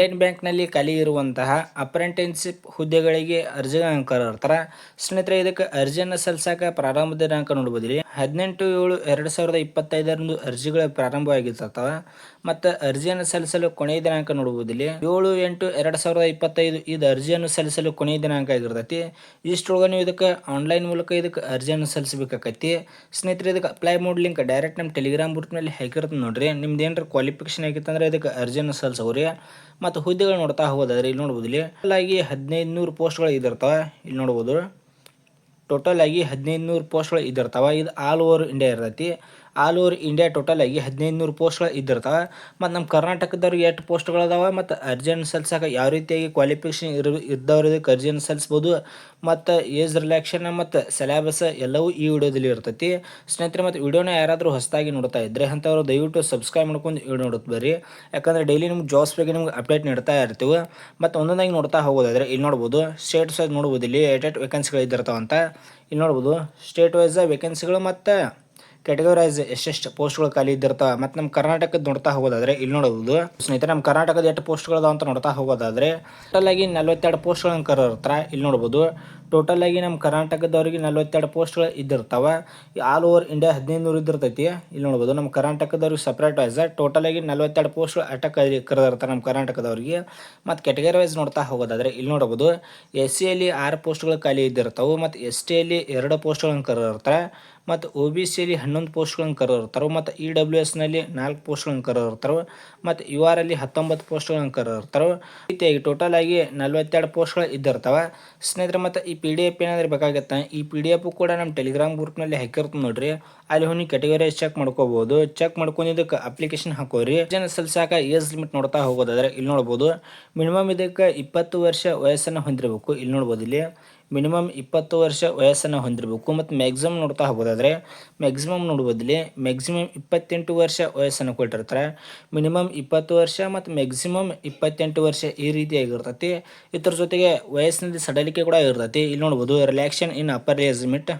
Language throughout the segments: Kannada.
ಇಂಡಿಯನ್ ಬ್ಯಾಂಕ್ನಲ್ಲಿ ಖಾಲಿ ಇರುವಂತಹ ಅಪ್ರೆಂಟಿಸ್ಶಿಪ್ ಹುದ್ದೆಗಳಿಗೆ ಅರ್ಜಿಗಳನ್ನು ಕರೆತಾರೆ ಸ್ನೇಹಿತರೆ, ಇದಕ್ಕೆ ಅರ್ಜಿಯನ್ನು ಸಲ್ಲಿಸಕ್ಕೆ ಪ್ರಾರಂಭ ದಿನಾಂಕ ನೋಡ್ಬೋದು ಇಲ್ಲಿ ಹದಿನೆಂಟು ಏಳು ಎರಡು ಸಾವಿರದ ಇಪ್ಪತ್ತೈದರಂದು ಅರ್ಜಿಗಳು ಪ್ರಾರಂಭವಾಗಿರ್ತಾವ. ಮತ್ತು ಅರ್ಜಿಯನ್ನು ಸಲ್ಲಿಸಲು ಕೊನೆಯ ದಿನಾಂಕ ನೋಡ್ಬೋದು ಇಲ್ಲಿ ಏಳು ಎಂಟು ಎರಡು ಸಾವಿರದ ಇಪ್ಪತ್ತೈದು ಇದು ಅರ್ಜಿಯನ್ನು ಸಲ್ಲಿಸಲು ಕೊನೆಯ ದಿನಾಂಕ ಆಗಿರ್ತೈತಿ. ಇಷ್ಟೊಳಗೆ ನೀವು ಇದಕ್ಕೆ ಆನ್ಲೈನ್ ಮೂಲಕ ಇದಕ್ಕೆ ಅರ್ಜಿಯನ್ನು ಸಲ್ಲಿಸಬೇಕಾಕೈತಿ. ಸ್ನೇಹಿತರೆ, ಇದಕ್ಕೆ ಅಪ್ಲೈ ಮಾಡಿ ಲಿಂಕ್ ಡೈರೆಕ್ಟ್ ನಮ್ಮ ಟೆಲಿಗ್ರಾಮ್ ಗ್ರೂಪ್ನಲ್ಲಿ ಹಾಕಿರ್ತದೆ ನೋಡ್ರಿ. ನಿಮ್ದು ಏನಾರ ಕ್ವಾಲಿಫಿಕೇಶನ್ ಆಗಿತ್ತಂದ್ರೆ ಇದಕ್ಕೆ ಅರ್ಜಿಯನ್ನು ಸಲ್ಲಿಸೋರಿ. ಮತ್ತು ಹುದ್ದೆಗಳು ನೋಡ್ತಾ ಹೋಗೋದಾದ್ರೆ ಇಲ್ಲಿ ನೋಡ್ಬೋದು ಇಲ್ಲಿ. ಟೋಟಲ್ ಆಗಿ ಹದಿನೈದು ನೂರು ಪೋಸ್ಟ್ಗಳು ಇದಿರ್ತಾವೆ. ಇಲ್ಲಿ ನೋಡ್ಬೋದು. ಟೋಟಲ್ ಆಗಿ ಹದಿನೈದು ನೂರು ಪೋಸ್ಟ್ಗಳು ಇದಿರ್ತಾವೆ. ಇದು ಆಲ್ ಓವರ್ ಇಂಡಿಯಾ ಇರ್ತೈತಿ. ಆಲ್ ಓವರ್ ಇಂಡಿಯಾ ಟೋಟಲ್ ಆಗಿ ಹದಿನೈದು ನೂರು ಪೋಸ್ಟ್ಗಳು ಇದ್ದಿರ್ತಾವೆ. ಮತ್ತು ನಮ್ಮ ಕರ್ನಾಟಕದವ್ರಿಗೆ ಎಷ್ಟು ಪೋಸ್ಟ್ಗಳು ಅದಾವೆ, ಮತ್ತು ಅರ್ಜೆಂಟ್ ಸಲ್ಸಕ್ಕೆ ಯಾವ ರೀತಿಯಾಗಿ ಕ್ವಾಲಿಫಿಕೇಷನ್ ಇರು ಇದ್ದವ್ರದಕ್ಕೆ ಅರ್ಜೆಂಟ್ ಸಲ್ಲಿಸ್ಬೋದು ಮತ್ತು ಏಜ್ ರಿಲ್ಯಾಕ್ಷನ್ ಮತ್ತು ಸಿಲೆಬಸ್ ಎಲ್ಲವೂ ಈ ವಿಡಿಯೋದಲ್ಲಿ ಇರ್ತೈತಿ. ಸ್ನೇಹಿತರೆ, ಮತ್ತು ವಿಡಿಯೋನ ಯಾರಾದರೂ ಹೊಸದಾಗಿ ನೋಡ್ತಾ ಇದ್ದರೆ ಅಂಥವ್ರು ದಯವಿಟ್ಟು ಸಬ್ಸ್ಕ್ರೈಬ್ ಮಾಡ್ಕೊಂಡು ವಿಡಿಯೋ ನೋಡುತ್ತೆ ಬರ್ರಿ. ಯಾಕಂದರೆ ಡೈಲಿ ನಿಮ್ಗೆ ಜಾಬ್ಸ್ ಬಗ್ಗೆ ನಿಮ್ಗೆ ಅಪ್ಡೇಟ್ ನೀಡ್ತಾ ಇರ್ತೀವಿ. ಮತ್ತು ಒಂದೊಂದಾಗಿ ನೋಡ್ತಾ ಹೋಗೋದಾದ್ರೆ ಇಲ್ಲಿ ನೋಡ್ಬೋದು ಸ್ಟೇಟ್ ವೈಸ್ ನೋಡ್ಬೋದು ಇಲ್ಲಿ, ಏಟ್ ವೇಕೆನ್ಸಿಗಳು ಇದ್ದಿರ್ತಾವಂತ. ಇಲ್ಲಿ ನೋಡ್ಬೋದು ಸ್ಟೇಟ್ ವೈಸ್ ವೇಕೆನ್ಸಿಗಳು ಮತ್ತು ಕ್ಯಾಟಗರೈಸ್ ಎಷ್ಟೆಷ್ಟು ಪೋಸ್ಟ್ಗಳು ಖಾಲಿ ಇದ್ದಿರ್ತಾವೆ ಮತ್ತು ನಮ್ಮ ಕರ್ನಾಟಕದ ನೋಡ್ತಾ ಹೋಗೋದಾದ್ರೆ, ಇಲ್ಲಿ ನೋಡಬಹುದು ಸ್ನೇಹಿತರೆ ನಮ್ಮ ಕರ್ನಾಟಕದ ಎಷ್ಟು ಪೋಸ್ಟ್ಗಳು ಅಂತ ನೋಡ್ತಾ ಹೋಗೋದಾದ್ರೆ ಟೋಟಲ್ ಆಗಿ ನಲ್ವತ್ತೆರಡು ಪೋಸ್ಟ್ಗಳನ್ನು ಕರೆರ್ತಾರೆ ಇಲ್ಲಿ ನೋಡ್ಬೋದು. ಟೋಟಲ್ ಆಗಿ ನಮ್ಮ ಕರ್ನಾಟಕದವ್ರಿಗೆ ನಲ್ವತ್ತೆರಡು ಪೋಸ್ಟ್ಗಳು ಇದ್ದಿರ್ತಾವೆ. ಆಲ್ ಓವರ್ ಇಂಡಿಯಾ ಹದಿನೈದು ನೂರು ಇದ್ದಿರ್ತೈತಿ. ಇಲ್ಲಿ ನೋಡ್ಬೋದು ನಮ್ಮ ಕರ್ನಾಟಕದವ್ರಿಗೆ ಸಪ್ರೇಟ್ ವೈಸ್ ಟೋಟಲ್ ಆಗಿ ನಲ್ವತ್ತೆರಡು ಪೋಸ್ಟ್ಗಳು ಅಟಕ್ ಕರೆದಿರ್ತಾರೆ ನಮ್ಮ ಕರ್ನಾಟಕದವ್ರಿಗೆ. ಮತ್ತು ಕೆಟಗರಿ ವೈಸ್ ನೋಡ್ತಾ ಹೋಗೋದಾದ್ರೆ, ಇಲ್ಲಿ ನೋಡ್ಬೋದು ಎಸ್ ಸಿಯಲ್ಲಿ ಆರು ಪೋಸ್ಟ್ಗಳು ಖಾಲಿ ಇದ್ದಿರ್ತಾವೆ, ಮತ್ತು ಎಸ್ ಟಿಯಲ್ಲಿ ಎರಡು ಪೋಸ್ಟ್ಗಳನ್ನು ಕರೆದಿರ್ತಾರೆ, ಮತ್ತು ಒ ಬಿ ಸಿಯಲ್ಲಿ ಹನ್ನೊಂದು ಪೋಸ್ಟ್ಗಳನ್ನು ಕರೆದಿರ್ತಾರೆ, ಮತ್ತು ಇ ಡಬ್ಲ್ಯೂ ಎಸ್ನಲ್ಲಿ ನಾಲ್ಕು ಪೋಸ್ಟ್ಗಳನ್ನು ಕರೆದಿರ್ತಾರೆ, ಮತ್ತು ಯು ಆರ್ ಅಲ್ಲಿ ಹತ್ತೊಂಬತ್ತು ಪೋಸ್ಟ್ಗಳನ್ನು ಕರೆದಿರ್ತಾರೆ. ರೀತಿಯಾಗಿ ಟೋಟಲ್ ಆಗಿ ನಲ್ವತ್ತೆರಡು ಪೋಸ್ಟ್ಗಳು ಇದ್ದಿರ್ತಾವೆ. ಸ್ನೇಹಿತರೆ, ಮತ್ತು ಈ ಪಿ ಡಿ ಎಫ್ ಏನಾದರೂ ಬೇಕಾಗತ್ತೆ? ಈ ಪಿ ಡಿ ಎಫ್ ಕೂಡ ನಮ್ಮ ಟೆಲಿಗ್ರಾಮ್ ಗ್ರೂಪ್ನಲ್ಲಿ ಹಾಕಿರ್ತದೆ ನೋಡ್ರಿ. ಅಲ್ಲಿ ಹೋಗಿ ಕ್ಯಾಟಗರೈಸ್ ಚೆಕ್ ಮಾಡ್ಕೋಬಹುದು ಚೆಕ್ ಮಾಡ್ಕೊಂಡಿದ್ದಕ್ಕೆ ಅಪ್ಲಿಕೇಶನ್ ಹಾಕೋರಿ. ಜನ ಸಲ್ಸಾಕ ಏಜ್ ಲಿಮಿಟ್ ನೋಡ್ತಾ ಹೋಗೋದಾದ್ರೆ ಇಲ್ಲಿ ನೋಡ್ಬೋದು. ಮಿನಿಮಮ್ ಇದಕ್ಕೆ ಇಪ್ಪತ್ತು ವರ್ಷ ವಯಸ್ಸನ್ನು ಹೊಂದಿರಬೇಕು. ಇಲ್ಲಿ ನೋಡ್ಬೋದು ಇಲ್ಲಿ. ಮಿನಿಮಮ್ ಇಪ್ಪತ್ತು ವರ್ಷ ವಯಸ್ಸನ್ನು ಹೊಂದಿರಬೇಕು ಮತ್ತು ಮ್ಯಾಕ್ಸಿಮಮ್ ನೋಡ್ತಾ ಹೋಗೋದಾದರೆ ಮ್ಯಾಕ್ಸಿಮಮ್ ನೋಡ್ಬೋದಲ್ಲಿ ಮ್ಯಾಕ್ಸಿಮಮ್ ಇಪ್ಪತ್ತೆಂಟು ವರ್ಷ ವಯಸ್ಸನ್ನು ಕೊಟ್ಟಿರ್ತಾರೆ. ಮಿನಿಮಮ್ ಇಪ್ಪತ್ತು ವರ್ಷ ಮತ್ತು ಮ್ಯಾಕ್ಸಿಮಮ್ ಇಪ್ಪತ್ತೆಂಟು ವರ್ಷ ಈ ರೀತಿಯಾಗಿರ್ತೈತಿ ಇದ್ರ ಜೊತೆಗೆ ವಯಸ್ಸಿನಲ್ಲಿ ಸಡಲಿಕೆ ಕೂಡ ಇರ್ತೈತಿ. ಇಲ್ಲಿ ನೋಡ್ಬೋದು relaxation in upper age limit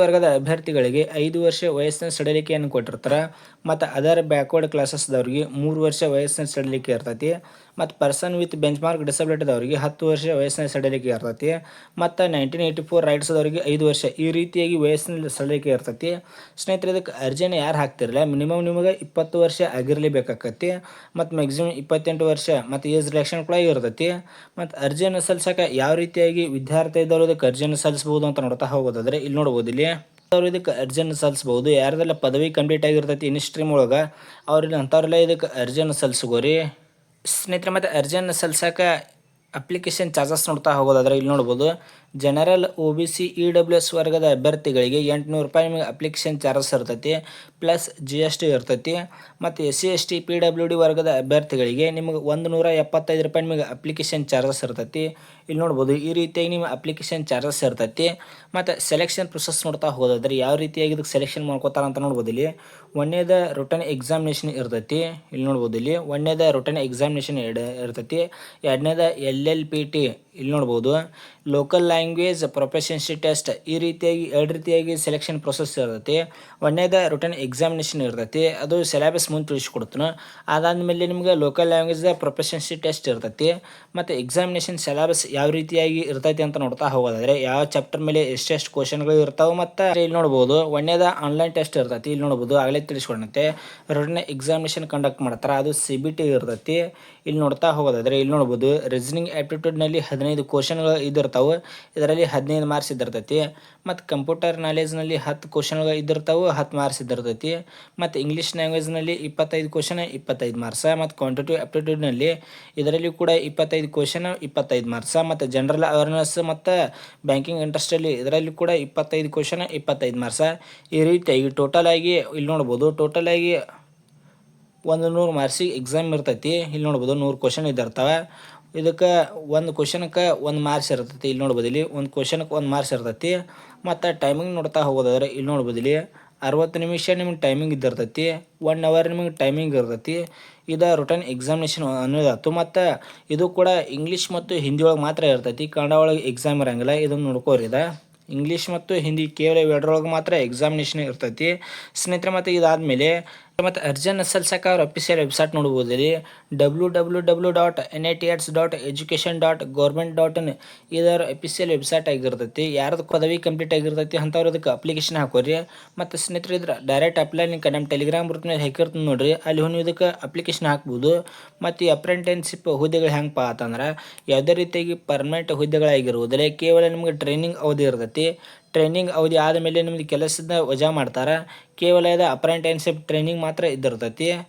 ವರ್ಗದ ಅಭ್ಯರ್ಥಿಗಳಿಗೆ ಐದು ವರ್ಷ ವಯಸ್ಸಿನ ಸಡಲಿಕೆಯನ್ನು ಕೊಟ್ಟಿರ್ತಾರೆ. ಮತ್ತು ಅದರ್ ಬ್ಯಾಕ್ವರ್ಡ್ ಕ್ಲಾಸಸ್ದವ್ರಿಗೆ ಮೂರು ವರ್ಷ ವಯಸ್ಸಿನ ಸಡಲಿಕೆ ಇರ್ತೈತಿ. ಮತ್ತು ಪರ್ಸನ್ ವಿತ್ ಬೆಂಚ್ ಮಾರ್ಕ್ ಡಿಸಬಿಲಿಟಿದವರಿಗೆ ಹತ್ತು ವರ್ಷ ವಯಸ್ಸಿನ ಸಡಿಲಿಕೆ ಇರ್ತೈತಿ. ಮತ್ತು ನೈನ್ಟೀನ್ ಏಯ್ಟಿ ಫೋರ್ ರೈಟ್ಸ್ದವರಿಗೆ ಐದು ವರ್ಷ. ಈ ರೀತಿಯಾಗಿ ವಯಸ್ಸಿನ ಸಡಿಲಿಕೆ ಇರ್ತೈತಿ. ಸ್ನೇಹಿತರೆ ಇದಕ್ಕೆ ಅರ್ಜಿನ ಯಾರು ಹಾಕ್ತಿರಲ್ಲ ಮಿನಿಮಮ್ ನಿಮಗೆ ಇಪ್ಪತ್ತು ವರ್ಷ ಆಗಿರಲೇಬೇಕಾಕತಿ ಮತ್ತು ಮ್ಯಾಕ್ಸಿಮಮ್ ಇಪ್ಪತ್ತೆಂಟು ವರ್ಷ ಮತ್ತು ಏಜ್ ರಿಲೆಕ್ಷನ್ ಕೂಡ ಇರ್ತೈತಿ. ಮತ್ತು ಅರ್ಜಿಯನ್ನು ಸಲ್ಲಿಸಕ್ಕೆ ಯಾವ ರೀತಿಯಾಗಿ ವಿದ್ಯಾರ್ಥಿ ಇದ್ದವರು ಇದಕ್ಕೆ ಅರ್ಜಿಯನ್ನು ಸಲ್ಲಿಸ್ಬೋದು ಅಂತ ನೋಡ್ತಾ ಹೋಗೋದಾದ್ರೆ ಇಲ್ಲಿ ನೋಡ್ಬೋದು ಇಲ್ಲಿ. ಅವ್ರು ಇದಕ್ಕೆ ಅರ್ಜಿಯನ್ನು ಸಲ್ಲಿಸ್ಬೋದು ಯಾರ್ದೆಲ್ಲ ಪದವಿ ಕಂಪ್ಲೀಟ್ ಆಗಿರ್ತೈತಿ, ಇನ್ ಸ್ಟ್ರೀಮ್ ಒಳಗೆ, ಅವ್ರಿಗೆ ಅಂಥವ್ರೆಲ್ಲ ಇದಕ್ಕೆ ಅರ್ಜಿಯನ್ನು ಸಲ್ಲಿಸ್ಕೋರಿ ಸ್ನೇಹಿತರೆ ಮತ್ತು ಅರ್ಜಿಯನ್ನು ಸಲ್ಸಕ್ಕೆ ಅಪ್ಲಿಕೇಶನ್ ಚಾರ್ಜಸ್ ನೋಡ್ತಾ ಹೋಗೋದಾದ್ರೆ ಇಲ್ಲಿ ನೋಡ್ಬೋದು. General O B C E W S ವರ್ಗದ ಅಭ್ಯರ್ಥಿಗಳಿಗೆ ಎಂಟುನೂರು ರೂಪಾಯಿ ನಿಮಗೆ ಅಪ್ಲಿಕೇಶನ್ ಚಾರ್ಜಸ್ ಇರ್ತೈತಿ ಪ್ಲಸ್ ಜಿ ಎಸ್ ಟಿ ಇರ್ತೈತಿ. ಮತ್ತು S C S T, P W D ವರ್ಗದ ಅಭ್ಯರ್ಥಿಗಳಿಗೆ ನಿಮಗೆ ಒಂದು ನೂರ ಎಪ್ಪತ್ತೈದು ರೂಪಾಯಿ ನಿಮಗೆ ಅಪ್ಲಿಕೇಶನ್ ಚಾರ್ಜಸ್ ಇರ್ತೈತಿ ಇಲ್ಲಿ ನೋಡ್ಬೋದು, ಈ ರೀತಿಯಾಗಿ ನಿಮ್ಮ ಅಪ್ಲಿಕೇಶನ್ ಚಾರ್ಜಸ್ ಇರ್ತೈತಿ ಮತ್ತು ಸೆಲೆಕ್ಷನ್ ಪ್ರೊಸೆಸ್ ನೋಡ್ತಾ ಹೋದ್ರೆ ಯಾವ ರೀತಿಯಾಗಿ ಇದಕ್ಕೆ ಸೆಲೆಕ್ಷನ್ ಮಾಡ್ಕೋತಾರ ಅಂತ ನೋಡ್ಬೋದು ಇಲ್ಲಿ. ಒಂದೇದ ರಿಟರ್ನ್ ಎಕ್ಸಾಮಿನೇಷನ್ ಇರ್ತೈತಿ. ಇಲ್ಲಿ ನೋಡ್ಬೋದು ಇಲ್ಲಿ, ಒಂದೇದ ರಿಟರ್ನ್ ಎಕ್ಸಾಮಿನೇಷನ್ ಎರಡು ಇರ್ತೈತಿ. ಎರಡನೇದ ಎಲ್ ಎಲ್ ಪಿ ಟಿ ಇಲ್ಲಿ ನೋಡ್ಬೋದು. ಲೋಕಲ್ ಲ್ಯಾಂಗ್ವೇಜ್ ಪ್ರೊಫೆಷನ್ಸಿ ಟೆಸ್ಟ್ ಈ ರೀತಿಯಾಗಿ, ಎರಡು ರೀತಿಯಾಗಿ ಸೆಲೆಕ್ಷನ್ ಪ್ರೊಸೆಸ್ ಇರ್ತೈತಿ. ಒಂದೇದ ರಿಟರ್ನ್ ಎಕ್ಸಾಮಿನೇಷನ್ ಇರ್ತೈತಿ. ಅದು ಸಿಲೆಬಸ್ ಮುಂದೆ ತಿಳಿಸ್ಕೊಡ್ತಾನೆ. ಅದಾದಮೇಲೆ ನಿಮ್ಗೆ ಲೋಕಲ್ ಲ್ಯಾಂಗ್ವೇಜ್ ಪ್ರೊಫೆಷನ್ಸಿ ಟೆಸ್ಟ್ ಇರ್ತೈತಿ. ಮತ್ತು ಎಕ್ಸಾಮಿನೇಷನ್ ಸಿಲೆಬಸ್ ಯಾವ ರೀತಿಯಾಗಿ ಇರ್ತೈತಿ ಅಂತ ನೋಡ್ತಾ ಹೋಗೋದಾದ್ರೆ, ಯಾವ ಚಾಪ್ಟರ್ ಮೇಲೆ ಎಷ್ಟೆಷ್ಟು ಕ್ವಶನ್ಗಳು ಇರ್ತಾವೆ ಮತ್ತು ಇಲ್ಲಿ ನೋಡ್ಬೋದು. ಒಂದೇದ ಆನ್ಲೈನ್ ಟೆಸ್ಟ್ ಇರ್ತೈತಿ. ಇಲ್ಲಿ ನೋಡ್ಬೋದು. ಆಗಲೇ ತಿಳಿಸ್ಕೊಡಂತೆ ರಿಟರ್ನ್ ಎಕ್ಸಾಮಿನೇಷನ್ ಕಂಡಕ್ಟ್ ಮಾಡ್ತಾರೆ. ಅದು ಸಿ ಬಿ ಟಿ ಇರ್ತೈತಿ. ಇಲ್ಲಿ ನೋಡ್ತಾ ಹೋಗೋದಾದ್ರೆ, ಇಲ್ಲಿ ನೋಡ್ಬೋದು. ರೀಸನಿಂಗ್ ಆ್ಯಪ್ಟಿಟ್ಯೂಡ್ನಲ್ಲಿ ಹದಿನೈದು ಕ್ವಶನ್ಗಳು ಇದ್ದಿರ್ತಾವೆ ಇದರಲ್ಲಿ ಹದಿನೈದು ಮಾರ್ಕ್ಸ್ ಇದ್ದಿರ್ತೈತಿ ಮತ್ತು ಕಂಪ್ಯೂಟರ್ ನಾಲೆಜ್ನಲ್ಲಿ ಹತ್ತು ಕ್ವಶನ್ಗಳು ಇದ್ದಿರ್ತಾವೆ ಹತ್ತು ಮಾರ್ಕ್ಸ್ ಇದ್ದಿರ್ತೈತಿ ಮತ್ತು ಇಂಗ್ಲೀಷ್ ಲ್ಯಾಂಗ್ವೇಜ್ನಲ್ಲಿ ಇಪ್ಪತ್ತೈದು ಕ್ವಶನ್ ಇಪ್ಪತ್ತೈದು ಮಾರ್ಕ್ಸ ಮತ್ತು ಕ್ವಾಂಟಿಟಿವ್ ಆಪ್ಟಿಟ್ಯೂಡ್ನಲ್ಲಿ ಇದರಲ್ಲಿ ಕೂಡ ಇಪ್ಪತ್ತೈದು ಕ್ವಶನ್ ಇಪ್ಪತ್ತೈದು ಮಾರ್ಕ್ಸ ಮತ್ತು ಜನರಲ್ ಅವೇರ್ನೆಸ್ ಮತ್ತು ಬ್ಯಾಂಕಿಂಗ್ ಇಂಟ್ರೆಸ್ಟಲ್ಲಿ ಇದರಲ್ಲಿ ಕೂಡ ಇಪ್ಪತ್ತೈದು ಕ್ವಶನ್ ಇಪ್ಪತ್ತೈದು ಮಾರ್ಕ್ಸ ಈ ರೀತಿಯಾಗಿ ಟೋಟಲ್ ಆಗಿ ಇಲ್ಲಿ ನೋಡ್ಬೋದು. ಟೋಟಲ್ ಆಗಿ ಒಂದು ನೂರು ಮಾರ್ಕ್ಸಿಗೆ ಎಕ್ಸಾಮ್ ಇರ್ತೈತಿ. ಇಲ್ಲಿ ನೋಡ್ಬೋದು ನೂರು ಕ್ವಶನ್ ಇದ್ದಿರ್ತಾವೆ ಇದಕ್ಕೆ ಒಂದು ಕ್ವಶನ್ಕ್ಕೆ ಒಂದು ಮಾರ್ಕ್ಸ್ ಇರ್ತೈತಿ, ಇಲ್ಲಿ ನೋಡ್ಬೋದು ಇಲ್ಲಿ ಒಂದು ಕ್ವಶನ್ಕ್ಕೆ ಒಂದು ಮಾರ್ಕ್ಸ್ ಇರ್ತೈತಿ. ಮತ್ತು ಟೈಮಿಂಗ್ ನೋಡ್ತಾ ಹೋಗೋದಾದ್ರೆ, ಇಲ್ಲಿ ನೋಡ್ಬೋದು ಇಲ್ಲಿ ಅರವತ್ತು ನಿಮಿಷ ನಿಮ್ಗೆ ಟೈಮಿಂಗ್ ಇದ್ದಿರ್ತೈತಿ. ಒನ್ ಅವರ್ ನಿಮಗೆ ಟೈಮಿಂಗ್ ಇರ್ತೈತಿ. ಇದು ರಿಟರ್ನ್ ಎಕ್ಸಾಮಿನೇಷನ್ ಅನ್ನೋದಾಯ್ತು ಮತ್ತು ಇದು ಕೂಡ ಇಂಗ್ಲೀಷ್ ಮತ್ತು ಹಿಂದಿ ಒಳಗೆ ಮಾತ್ರ ಇರ್ತೈತಿ. ಕನ್ನಡ ಒಳಗೆ ಎಕ್ಸಾಮ್ ಇರೋಂಗಿಲ್ಲ. ಇದನ್ನು ನೋಡ್ಕೋರಿ ಇದು. ಇಂಗ್ಲೀಷ್ ಮತ್ತು ಹಿಂದಿ ಕೇವಲ ಎರಡರೊಳಗೆ ಮಾತ್ರ ಎಕ್ಸಾಮಿನೇಷನ್ ಇರ್ತೈತಿ. ಸ್ನೇಹಿತರೆ, ಮತ್ತು ಇದಾದಮೇಲೆ ಮತ್ತು ಅರ್ಜಿಯನ್ನು ಸಲ್ಸಕ್ಕೆ ಅವ್ರ ಅಫಿಷಿಯಲ್ ವೆಬ್ಸೈಟ್ ನೋಡ್ಬೋದು ರೀ W W W dot N I T ಎಟ್ಸ್ dot education dot government dot in ಇದರ ಅಫಿಷಿಯಲ್ ವೆಬ್ಸೈಟ್ ಆಗಿರ್ತೈತಿ. ಯಾರ್ದು ಪದವಿ ಕಂಪ್ಲೀಟ್ ಆಗಿರ್ತೈತಿ ಅಂಥವ್ರು ಅದಕ್ಕೆ ಅಪ್ಲಿಕೇಶನ್ ಹಾಕೋರಿ. ಮತ್ತು ಸ್ನೇಹಿತರು ಇದ್ರ ಡೈರೆಕ್ಟ್ ಅಪ್ಲೈ ಲಿಂಕ್ ನಮ್ಮ ಟೆಲಿಗ್ರಾಮ್ ಗ್ರೂಪ್ ಮೇಲೆ ಹಾಕಿರ್ತೀನಿ ನೋಡ್ರಿ. ಅಲ್ಲಿ ಹೋಗಿ ಇದಕ್ಕೆ ಅಪ್ಲಿಕೇಶನ್ ಹಾಕ್ಬೋದು. ಮತ್ತು ಈ ಅಪ್ರೆಂಟೆನ್ಶಿಪ್ ಹುದ್ದೆಗಳು ಪಾ ಅಂತಂದ್ರೆ, ಯಾವುದೇ ರೀತಿಯಾಗಿ ಪರ್ಮನೆಂಟ್ ಹುದ್ದೆಗಳಾಗಿರುವುದಿಲ್ಲ ಕೇವಲ ನಿಮಗೆ ಟ್ರೈನಿಂಗ್ ಅವಧಿ ಇರ್ತೈತಿ. ಟ್ರೈನಿಂಗ್ ಅವಧಿ ಆದಮೇಲೆ ನಿಮ್ದು ಕೆಲಸದ ವಜಾ ಮಾಡ್ತಾರೆ. ಕೇವಲ ಅಪ್ರೆಂಟಿನ್ಶಿಪ್ ಟ್ರೈನಿಂಗ್ ಮಾತ್ರ ಇದ್ದಿರ್ತೈತಿ.